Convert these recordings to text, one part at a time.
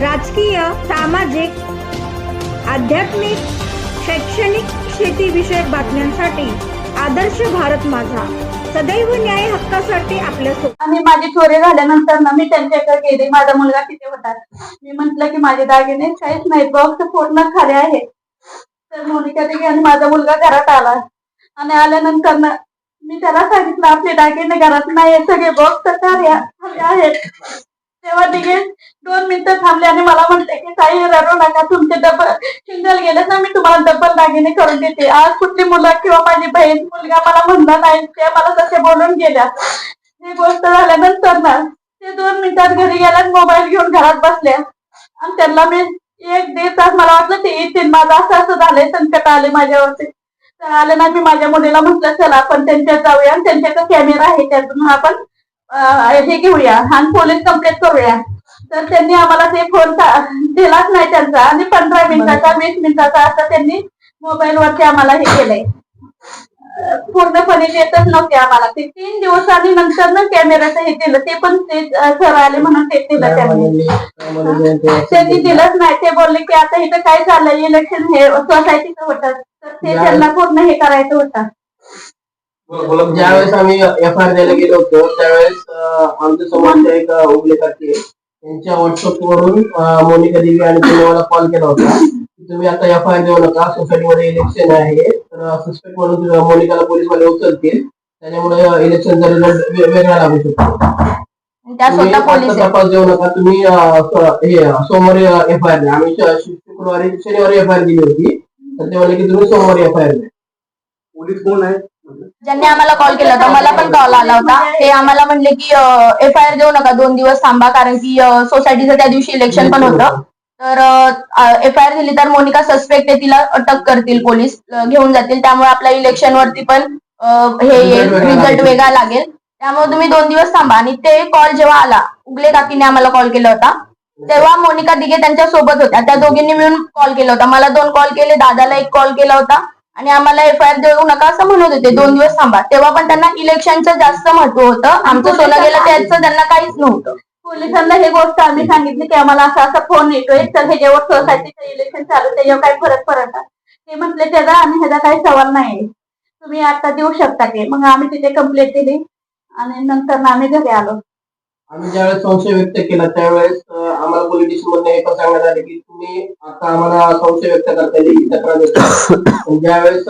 राजकीय सामाजिक आध्यात्मिक शैक्षणिक शेतीविषयक बातम्यांसाठी आदर्श भारत माझा. सदैव न्याय हक्कासाठी आपल्या आणि माझी चोरी झाल्यानंतर ना मी त्यांच्याकडे गेले. माझा मुलगा तिथे होता. मी म्हंटल की माझे दागिने काहीच नाही बॉक्स पूर्ण खाली आहे. तर मोनिका तिघे आणि माझा मुलगा घरात आला. आणि आल्यानंतर ना मी त्याला सांगितलं आपले दागिने घरात नाही सगळे बॉक्स खाली खाली आहेत. तेव्हा तिघे दोन मिनिटं थांबले आणि मला म्हणते की काही रडू नका तुमचे डबल सिंगल गेले ना मी तुम्हाला डबल दागिने करून देते. आज कुठली मुलं किंवा माझी बहीण मुलगा मला म्हणला नाही ते मला तसे बोलून गेल्या. ही गोष्ट झाल्यानंतर ना ते दोन मिनिटात घरी गेल्या मोबाईल घेऊन घरात बसल्या आणि त्यांना मी एक दीड तास मला वाटलं ते येतील. माझं असं असं झालंय संकट आले माझ्यावरती. तर आले ना मी माझ्या मुलीला म्हटलं चला आपण त्यांच्यात जाऊया आणि त्यांच्याकडे कॅमेरा आहे त्यातून आपण हे घेऊया आणि पोलीस कंप्लेंट करूया. तर त्यांनी आम्हाला ते फोन दिलाच नाही त्यांचा. आणि पंधरा मिनिटाचा वीस मिनिटाचा असं त्यांनी मोबाईल वरती आम्हाला हे केलंय. पूर्णपणे देतच नव्हते आम्हाला. ते तीन दिवसांनी नंतर ना कॅमेराचं हे दिलं ते पण ते सर आले म्हणून ते दिलं त्यांनी. त्यांनी दिलंच नाही. ते बोलले की आता इथं काय चाललंय इलेक्शन हे सोसायटीचं होतं. तर ते त्यांना पूर्ण हे करायचं होतं. ज्यावेळेस आम्ही एफ आय आर द्यायला गेलो होतो त्यावेळेस आमच्या समोरच्या एक अं, उगलेकरचे त्यांच्या व्हॉट्सअप वरून मोनिका देवी आणि तिने मला कॉल केला होता. की तुम्ही आता एफ आय आर देऊ नका सोसायटीमध्ये इलेक्शन आहे. तर सस्पेक्ट म्हणून मोनिकाला पोलीसमध्ये उचलतील. त्याच्यामुळे इलेक्शनचा रिझल्ट वेगळा लागू शकतो. त्या तुम्ही स्वतः आता पोलीस आहेत. तपास देऊ नका. तुम्ही हे सोमवारी एफ आय आम्ही शुक्रवारी शनिवारी एफ आय आर दिली होती. तर ते म्हणले की तुम्ही सोमवारी एफ आय आर द्या पोलीस कोण आहे? ज्यांनी आम्हाला कॉल केला होता मला पण कॉल आला होता. ते आम्हाला म्हणले की एफ आय आर देऊ नका दोन दिवस थांबा कारण की सोसायटीचं त्या दिवशी इलेक्शन पण होतं. तर एफ आय आर दिली तर मोनिका सस्पेक्ट आहे तिला अटक करतील पोलीस घेऊन जातील. त्यामुळे आपल्या इलेक्शन वरती पण हे रिझल्ट. वेगळा लागेल. त्यामुळे तुम्ही दोन दिवस थांबा. आणि ते कॉल जेव्हा आला उगले काकीने आम्हाला कॉल केला होता तेव्हा मोनिका दिघे त्यांच्यासोबत होत्या. त्या दोघींनी मिळून कॉल केला होता. मला दोन कॉल केले दादाला एक कॉल केला होता. आणि आम्हाला एफ आय आर देऊ नका असं म्हणत होते. दोन दिवस थांबा. तेव्हा पण त्यांना इलेक्शनचं जास्त महत्त्व होतं. आमचं सोनं गेलं त्याचं त्यांना काहीच नव्हतं. पोलिसांना हे गोष्ट आम्ही सांगितली की आम्हाला असा असा फोन येतोय. तर ह्याच्यावर सोसायटीचं इलेक्शन चालू त्याच्यावर काही फरक पडत ते म्हटले त्याचा आणि ह्याचा काही सवाल नाही. तुम्ही आता देऊ शकता की मग आम्ही तिथे कंप्लेंट दिली. आणि नंतर ना आम्ही घरी आलो. आम्ही ज्यावेळेस संशय व्यक्त केला त्यावेळेस आम्हाला पोलीस स्टेशन मधून हे पण सांगण्यात आले की तुम्ही आता आम्हाला संशय व्यक्त करता येईल ही तक्रार देतो ज्यावेळेस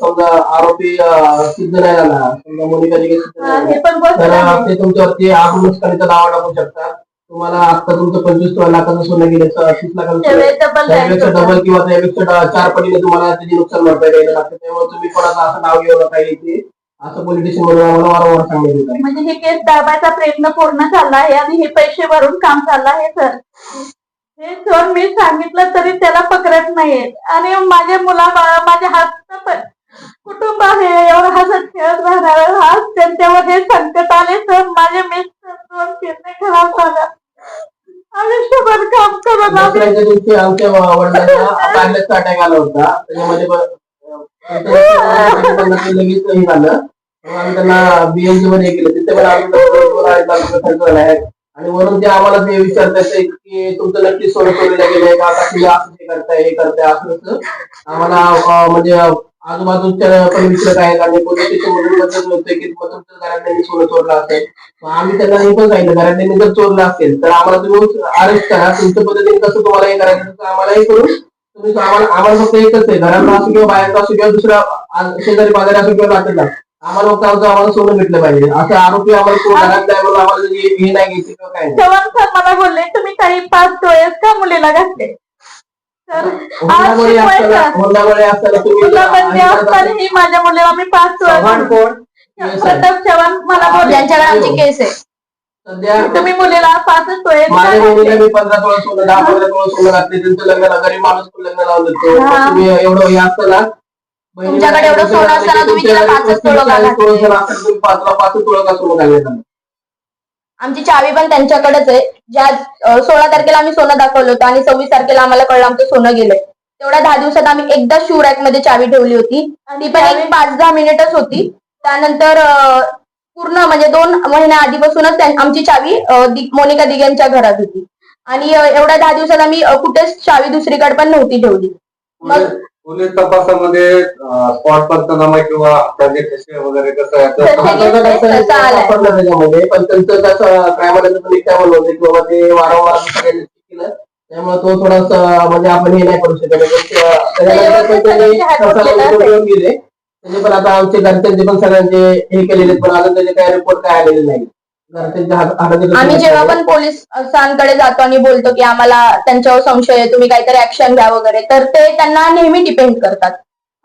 समजा आरोपी सिद्ध नाही झाला समजा मोनिका दिघे सिद्ध नाही पण गोष्ट झाला, तर. ते तुमच्यावरती आत्मनुष्कारीचा दावा टाकू शकता. तुम्हाला आता तुमचं पंचवीस लाखाचं सोनं गेलं तीस लाखाचं डबल त्यापेक्षा डबल किंवा त्यापेक्षा चार पटीने तुम्हाला त्याची नुकसान भरपाई द्यायला लागते. त्यामुळे तुम्ही कोणाचा असं नाव घेऊ नका असं स्टेशनमध्ये आम्हाला वारंवार आहे म्हणजे हे केस दाबायचा प्रयत्न पूर्ण चालला आहे आणि हे पैसे भरून काम चाललं आहे सर. हे सर मी सांगितलं तरी त्याला पकडत नाहीये. आणि माझ्या मुला माझ्या हात पण कुटुंब आहे एवढं हसत खेळत राहणार आज त्यांच्यावर हे संकट आले तर माझे मिस्टर दोन फिरणे खराब झाला आयुष्यभर काम करून आम्ही दसऱ्याच्या दिवशी आमच्या वडिलांना अटॅक आला होता. त्याच्यामध्ये ब- लगेच हे झालं आम्ही त्यांना बीएमसी मध्ये हे केलं तिथे पण आम्ही आणि वरून ते आम्हाला ते विचारतात की तुमचं नक्की सोय चोरीला गेलंय का असं हे करताय हे करताय असं आम्हाला म्हणजे आजूबाजूच्या पण विचारत आहेत आणि पोलीस की तुमचं घरातल्यांनी सोनं चोरला असेल आम्ही त्यांना हे पण सांगितलं घरातल्यांनी जर चोरलं असेल तर आम्हाला तुम्ही अरेस्ट करा तुमच्या पद्धतीने कसं तुम्हाला हे करायचं आम्हाला हे करून तुम्ही आम्हाला आम्हाला फक्त एकच आहे. घरातला असो किंवा बाहेरचा असो किंवा दुसरा शेजारी पाजारी असो किंवा नातेला आम्हाला फक्त आमचं आम्हाला सोनं भेटलं पाहिजे. असं आरोपी आम्हाला कोण घरात आहे म्हणून आम्हाला त्याची हे नाही घ्यायची किंवा काय नाही. चव्हाण सर मला बोलले तुम्ही काही पाच डोळेस का मुलीला घातले? तर आज हुंडाबळी असताना शिकवायचं. हुंडाबळी असताना तुम्ही बंदी ही माझ्या मुलीला मी पाच चव्हाण डोळे कोण? प्रताप चव्हाण मला बोलले. ज्यांच्याकडे आमची केस आहे. तुम्ही मुलीला पाचच का माझ्या मुलीला घातले? मी पंधरा सोळा सोनं दहा पंधरा सोळा सोनं घातले त्यांचं लग्न गरीब माणूस पण लग्न हा. तुम्ही एवढं हे असताना तुमच्याकडे एवढं सोनं असताना तुम्ही तिला पाचच तोळं का घातले? तुम्ही पाचला पाच तोळं का सोनं घालण्यात आलं आमची चावी पण त्यांच्याकडेच आहे ज्या अ, सोळा तारखेला आम्ही सोनं दाखवलं होतं आणि सव्वीस तारखेला आम्हाला कळलं आमचं सोनं गेलंय तेवढ्या दहा दिवसात आम्ही एकदा शू रॅकमध्ये चावी ठेवली होती ती पण एक पाच दहा मिनिटच होती त्यानंतर अ, पूर्ण म्हणजे दोन महिन्या आधीपासूनच आमची चावी मोनिका दिग्यांच्या घरात होती. आणि एवढ्या दहा दिवसात आम्ही कुठेच चावी दुसरीकडे पण नव्हती ठेवली. मग- पोलीस- तपासामध्ये स्पॉट पंचनामा किंवा वगैरे पण त्यांचं तुम्ही काय होतं ते वारंवार केलं. त्यामुळे तो थोडासा म्हणजे आपण हे नाही करू शकत. त्यांनी त्यांनी पण आता आमचे घरच्यांचे पण सगळ्यांचे हे केलेले पण अजून त्याचे काय रिपोर्ट काय आलेले नाही. घरच्यांच्या हात- हातात आम्ही जेव्हा पण पोलिसांकडे जातो आणि बोलतो की आम्हाला त्यांच्यावर संशय आहे तुम्ही काहीतरी ऍक्शन घ्या वगैरे तर ते त्यांना नेहमी डिपेंड करतात.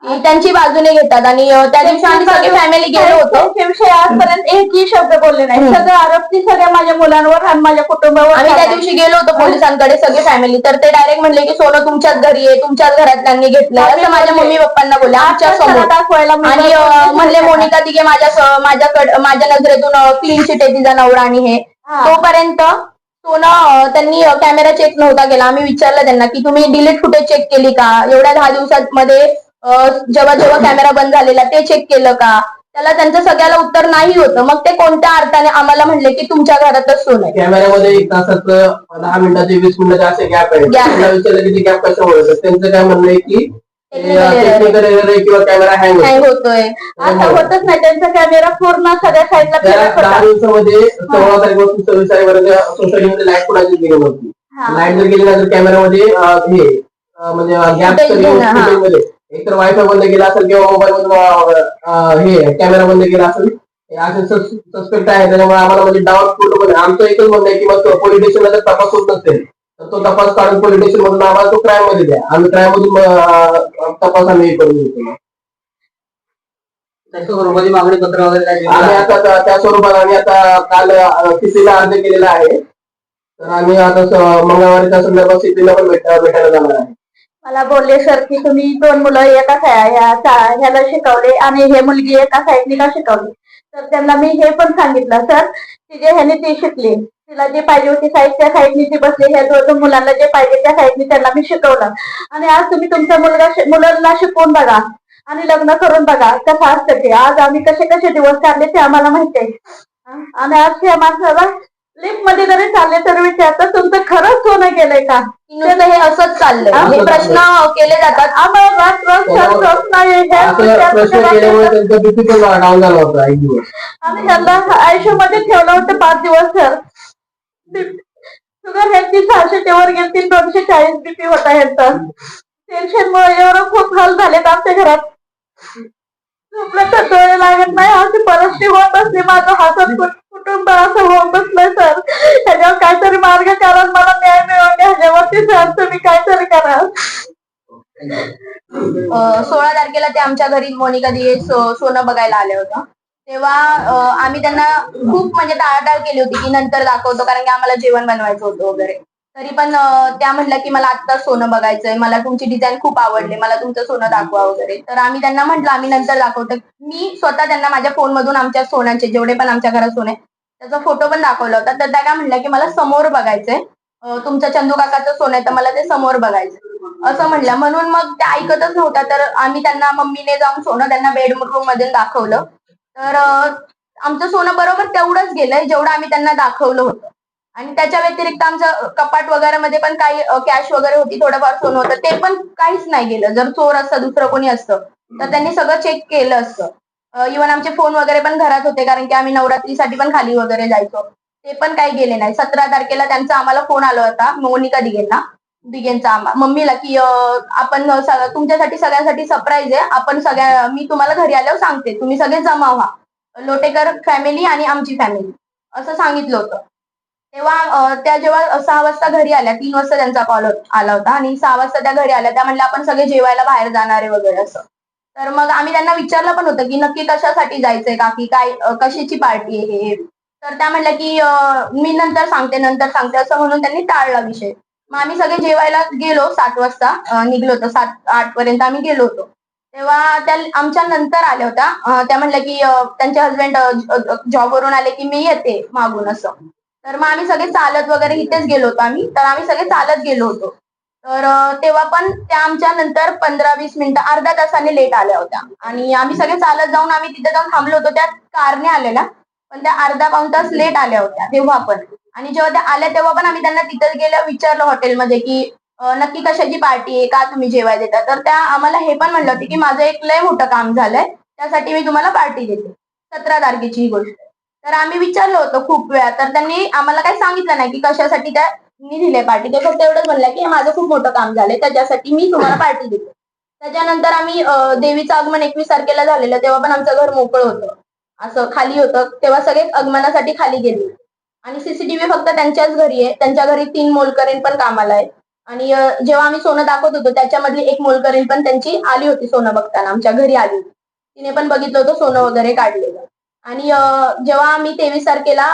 त्यांची बाजूने घेतात आणि त्या दिवशी आम्ही सगळी फॅमिली गेलो होतो. त्यांच्या विषयी आजपर्यंत एकही शब्द बोलले नाही. सगळं आरोप ती सगळ्या माझ्या मुलांवर आणि माझ्या कुटुंबावर आम्ही त्या. दिवशी गेलो होतो पोलिसांकडे सगळी फॅमिली तर ते डायरेक्ट म्हणले की सोनं तुमच्याच घरी आहे. तुमच्याच घरातल्यांनी घेतलंय. असं माझ्या मम्मी पप्पांना बोलले. आमच्यासमोर. दाखवायला आणि म्हणले मोनिका दिघे माझ्या माझ्याकडे माझ्या नजरेतून क्लीन शीट आहे तिचा नवरा आणि हे. तोपर्यंत सोनं त्यांनी कॅमेरा चेक नव्हता केला. आम्ही विचारलं त्यांना की तुम्ही डिलीट फुटेज चेक केली का? एवढ्या दहा दिवसांमध्ये जेव्हा जेव्हा कॅमेरा बंद झालेला ते चेक केलं का? त्याला त्यांचं सगळ्याला उत्तर नाही होतं. मग ते कोणत्या अर्थाने आम्हाला म्हणले की तुमच्या घरातच सोनं आहे? कॅमेऱ्यामध्ये एक तासाचं दहा मिनिटाचे वीस मिनिटाचे असे गॅप आहे Gap. त्यांना विचारलं की ते गॅप कशामुळे होतात? त्यांचं काय म्हणणं आहे की Technical error आहे. टेक्निकल एरर आहे किंवा कॅमेरा हँग हँग होतोय. असं होतच नाही. त्यांचा कॅमेरा पूर्ण सगळ्या साईडला त्या फिरत दहा होता दिवसामध्ये सोळा तारखेपासून सव्वीस तारखेपर्यंत सोशल मीडिया लाइट कोणाची गेली नव्हती. हा. लाइट जर गेली ना तर कॅमेरामध्ये अं, हे अं, म्हणजे गॅप Footage घेणं, हा. मध्ये. एकतर वायफाय बंद केला असेल किंवा मोबाईल मधून हे कॅमेरा बंद केला असेल असे सस्पेक्ट आहे. त्याच्यामुळे आम्हाला म्हणजे डाऊट पूर्ण आमचं एकच म्हणणं आहे की मग पोलीस स्टेशनला जर तपास होत नसेल तर तो तपास काढून पोलीस स्टेशन मधून आम्हाला तो क्राईममध्ये द्या. आम्ही क्राईम मधून तपास आम्ही हे करून. त्याच्या स्वरूपाची मागणी पत्र वगैरे आम्ही? आता त्या- त्या स्वरूपात आम्ही आता काल सिटीला अर्ज केलेला आहे. तर आम्ही आता मंगळवारीच्या संदर्भात सिटीला पण भेट- भेटायला जाणार आहे. मला बोलले सर की तुम्ही दोन मुलं एका ह्या ह्याला शिकवले आणि हे मुलगी एका साईडनी का शिकवली. तर त्यांना मी हे पण सांगितलं सर की जे ह्याने ती शिकली तिला जे पाहिजे होती साईड त्या साईडनी ती बसली ह्या दोन मुलांना जे पाहिजे त्या साईडनी त्यांना मी शिकवलं. आणि आज तुम्ही तुमच्या मुलगा मुलांना शिकवून बघा आणि लग्न करून बघा कसं असतं ते. आज आम्ही कसे कसे दिवस काढले ते आम्हाला माहिती आहे. आणि आज ह्या माणसाला लिफ्टमध्ये जरी चालले तर विचारतात तुमचं खरंच गेलंय का? हे असंच चाललंय. हे? प्रश्न केले जातात. आम्हाला प्रश्न. हे असं विचार प्रश्न करायला केल्यामुळे लागतात. त्यांचा बीपी पण डाऊन झाला होता एक दिवस. आणि ह्यांना आयुष्यामध्ये ठेवलं होतं पाच दिवस सर शुगर ह्यांची सहाशे वर गेली दोनशे चाळीस बीपी होता ह्यांचा. टेन्शन मुळे एवढं खूप हाल झालेत आमच्या घरात. झोपलं तर डोळे लागत नाही. अशी परिस्थिती होत असली माझं हसत कुटुंब असं होत बसलंय सर. ह्याच्यावर काहीतरी मार्ग कारण मला न्याय मिळवणे ह्याच्यावरती सर तुम्ही काहीतरी करा. सोळा तारखेला ते आमच्या घरी मोनिका दिये सो- सोनं बघायला आले होतं. तेव्हा आम्ही त्यांना खूप म्हणजे टाळाटाळ केली होती की नंतर दाखवतो कारण की आम्हाला जेवण बनवायचं होतं वगैरे. तरी पण त्या म्हटल्या की मला आत्ता सोनं बघायचंय मला तुमची डिझाईन खूप आवडली मला तुमचं सोनं दाखवा वगैरे. तर आम्ही त्यांना म्हटलं आम्ही नंतर दाखवतो. मी स्वतः त्यांना माझ्या फोनमधून आमच्या सोन्याचे जेवढे पण आमच्या घरात सोने त्याचा फोटो पण दाखवला होता. तर त्या काय म्हणल्या की मला समोर बघायचंय. तुमच्या तुमचं चंदू काकाचं सोनं आहे तर मला ते समोर बघायचं असं म्हणलं म्हणून मग त्या ऐकतच नव्हत्या. तर आम्ही त्यांना मम्मीने जाऊन सोनं त्यांना बेडरूममध्ये दाखवलं. तर आमचं सोनं बरोबर तेवढंच गेलंय जेवढं आम्ही त्यांना दाखवलं होतं. आणि त्याच्या व्यतिरिक्त आमचं कपाट वगैरे मध्ये पण काही कॅश वगैरे होती थोडंफार सोनं होतं. ते पण काहीच नाही गेलं. जर चोर असतं दुसरं कोणी असतं तर त्यांनी सगळं चेक केलं असतं. इव्हन आमचे फोन वगैरे पण घरात होते कारण की आम्ही नवरात्रीसाठी पण खाली वगैरे जायचो. ते पण काही गेले नाही. सतरा तारखेला त्यांचा आम्हाला फोन आला होता मोनिका दिगेंना दिगेंचा मम्मीला की आपण सगळं- तुमच्यासाठी सगळ्यांसाठी सरप्राईज आहे. आपण सगळ्या मी तुम्हाला घरी आल्यावर सांगते. तुम्ही सगळे जमा व्हा. लोटेकर फॅमिली आणि आमची फॅमिली असं सांगितलं होतं. तेव्हा त्या जेव्हा सहा वाजता घरी आल्या तीन वाजता त्यांचा कॉल आला होता. आणि सहा वाजता त्या घरी आल्या त्या म्हणल्या आपण सगळे जेवायला बाहेर जाणारे वगैरे असं. तर मग आम्ही त्यांना विचारलं पण होतं की नक्की कशासाठी जायचंय का की काय कशाची पार्टी आहे हे? तर त्या म्हणल्या की मी नंतर सांगते नंतर सांगते असं म्हणून त्यांनी टाळला विषय. मग आम्ही सगळे जेवायला गेलो सात वाजता निघलो होतो. सात आठ पर्यंत आम्ही गेलो होतो. तेव्हा त्या आमच्या नंतर आल्या होत्या. त्या म्हणल्या की त्यांचे हस्बंड जॉबवरून आले की मी येते मागून असं. तर मग आम्ही सगळे चालत वगैरे इथेच गेलो होतो आम्ही. तर आम्ही सगळे चालत गेलो होतो. तर तेव्हा पण त्या आमच्या नंतर पंधरा वीस मिनिटं अर्ध्या तासाने लेट आल्या होत्या. आणि आम्ही सगळे चालत जाऊन आम्ही तिथे जाऊन थांबलो होतो. त्या कारने आलेल्या पण त्या अर्धा पाऊन तास लेट आल्या होत्या तेव्हा पण. आणि जेव्हा त्या आल्या तेव्हा पण आम्ही त्यांना तिथं गेलं विचारलं हॉटेलमध्ये की नक्की कशाची पार्टी आहे का तुम्ही जेवाय देता? तर त्या आम्हाला हे पण म्हणलं होतं की माझं एक लय मोठं काम झालंय त्यासाठी मी तुम्हाला पार्टी देते. सतरा तारखेची ही गोष्ट. तर आम्ही विचारलं होतं खूप वेळा. तर त्यांनी आम्हाला काही सांगितलं नाही की कशासाठी त्या मी दिले पार्टी. ते फक्त एवढंच म्हणलं की माझं खूप मोठं काम झालंय त्याच्यासाठी मी तुम्हाला पार्टी देते. त्याच्यानंतर आम्ही देवीचं आगमन एकवीस तारखेला झालेलं तेव्हा पण आमचं घर मोकळं होतं. असं खाली होतं. तेव्हा सगळे आगमनासाठी खाली गेले. आणि सीसीटीव्ही फक्त त्यांच्याच घरी आहे. त्यांच्या घरी तीन मोलकरीण पण कामाला आहे आणि जेव्हा आम्ही सोनं दाखवत होतो त्याच्यामधली एक मोलकरीण पण त्यांची आली होती सोनं बघताना. आमच्या घरी आली होती. तिने पण बघितलं होतं सोनं वगैरे काढलेलं. आणि जेव्हा आम्ही तेवीस तारखेला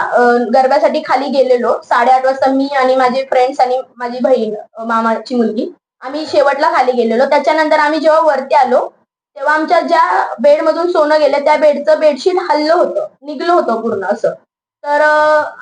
गरब्यासाठी खाली गेलेलो साडेआठ वाजता मी आणि माझे फ्रेंड्स आणि माझी बहीण मामाची मुलगी आम्ही शेवटला खाली गेलेलो. त्याच्यानंतर आम्ही जेव्हा वरती आलो तेव्हा आमच्या ज्या बेडमधून सोनं गेलं त्या बेडचं बेडशीट हल्लं होतं. निघलं होतं पूर्ण असं. तर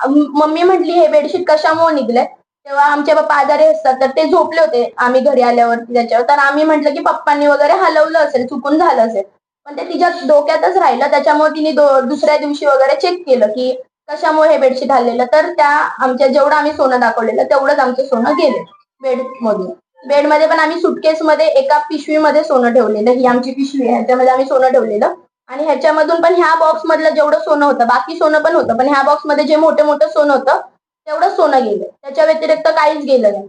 मम्मी म्हटली हे बेडशीट कशामुळे निघलंय? तेव्हा आमचे पप्पा आजारी असतात तर ते झोपले होते आम्ही घरी आल्यावरती त्याच्यावर. तर आम्ही म्हटलं की पप्पांनी वगैरे हलवलं असेल चुकून झालं असेल. पण ते तिच्या डोक्यातच राहिलं. त्याच्यामुळे तिने दुसऱ्या दिवशी वगैरे चेक केलं की कशामुळे हे बेडशीट हल्लेलं तर त्या आमच्या जेवढं आम्ही सोनं दाखवलेलं तेवढंच आमचं सोनं गेलं बेड मधून बेडमध्ये पण आम्ही सुटकेस मध्ये एका पिशवीमध्ये सोनं ठेवलेलं. ही आमची पिशवी आहे. ह्याच्यामध्ये आम्ही सोनं ठेवलेलं. आणि ह्याच्यामधून पण ह्या बॉक्स मधलं जेवढं सोनं होतं बाकी सोनं पण होतं पण ह्या बॉक्समध्ये जे मोठे मोठं सोनं होतं तेवढं सोनं गेलं. त्याच्या व्यतिरिक्त काहीच गेलं नाही.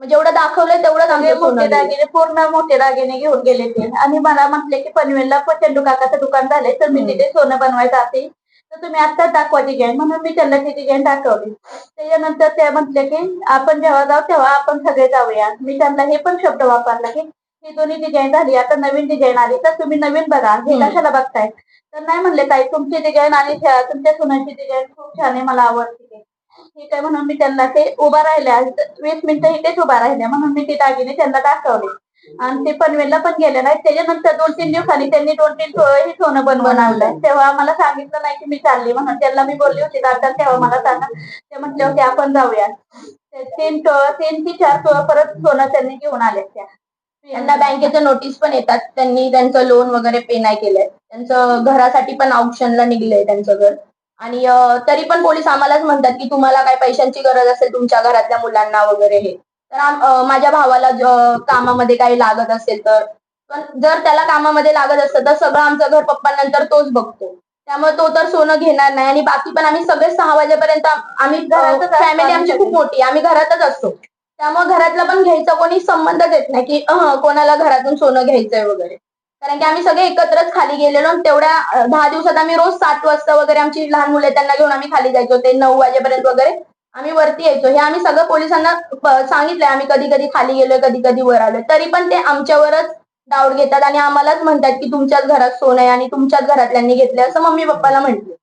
जेवढं दाखवलंय तेवढंच सगळे मोठे. दागिने पूर्ण मोठे दागिने घेऊन गेले ते आणि मला म्हटले की पनवेलला चंदू काकाचं दुकान झालंय तर मी. तिथे सोनं बनवायचं असेल तर तुम्ही आता दाखवा डिझाईन म्हणून मी त्यांना ती डिझाईन दाखवली त्याच्यानंतर ते म्हटले की आपण जेव्हा जाऊ तेव्हा आपण सगळे जाऊया मी त्यांना हे पण शब्द वापरला की ही दोन्ही डिझाईन झाली आता नवीन डिझाईन आली तर तुम्ही नवीन बघा हे. कशाला बघताय तर नाही म्हणले ताई तुमची डिझाईन आणि त्या- तुमच्या सोन्याची डिझाईन खूप छान आहे मला आवडते. ठीक आहे म्हणून मी त्यांना ते उभा राहिल्या वीस मिनिटं इथेच उभा राहिल्या. म्हणून मी ते दागिने त्यांना दाखवले. आणि ते पनवेलला पण गेले नाही त्याच्यानंतर दोन तीन दिवसांनी त्यांनी दोन तीन हे सोनं बनवून आणलं तेव्हा मला सांगितलं नाही की मी चालली म्हणून. त्यांना मी बोलली होती दादा तेव्हा मला सांगा. ते म्हटले होते आपण जाऊया तीन तीन ते चार परत सोनं त्यांनी घेऊन आले त्या. त्यांना बँकेच्या नोटीस पण येतात. त्यांनी त्यांचं लोन वगैरे पे नाही केलंय. त्यांचं घरासाठी पण ऑप्शनला निघलंय त्यांचं घर. आणि तरी पण पोलीस आम्हालाच म्हणतात की तुम्हाला काय पैशांची गरज असेल तुमच्या घरातल्या मुलांना वगैरे हे. तर माझ्या भावाला कामामध्ये काही लागत असेल तर. पण जर त्याला कामामध्ये लागत असतं तर सगळं आमचं घर पप्पांनंतर तोच बघतो. त्यामुळे तो तर सोनं घेणार नाही आणि बाकी पण आम्ही सगळे सहा वाजेपर्यंत आम- आम्ही फॅमिली आम्ही आमची खूप मोठी. आम्ही घरातच असतो. त्यामुळे घरातला पण घ्यायचा कोणी संबंधच येत नाही की कोणाला घरातून सोनं घ्यायचंय वगैरे. कारण की आम्ही सगळे एकत्रच खाली गेलेलो आणि तेवढ्या दहा दिवसात आम्ही रोज सात वाजता वगैरे आमची लहान मुले त्यांना घेऊन आम्ही खाली जायचो. ते नऊ वाजेपर्यंत वगैरे आम्ही वरती यायचो. हे आम्ही सगळं पोलिसांना सांगितलंय. आम्ही कधी कधी खाली गेलोय कधी कधी वर आलोय. तरी पण ते आमच्यावरच डाऊट घेतात आणि आम्हालाच म्हणतात की तुमच्याच घरात सोनं आहे आणि तुमच्याच घरातल्यांनी घेतलंय असं मम्मी पप्पाला म्हटलं.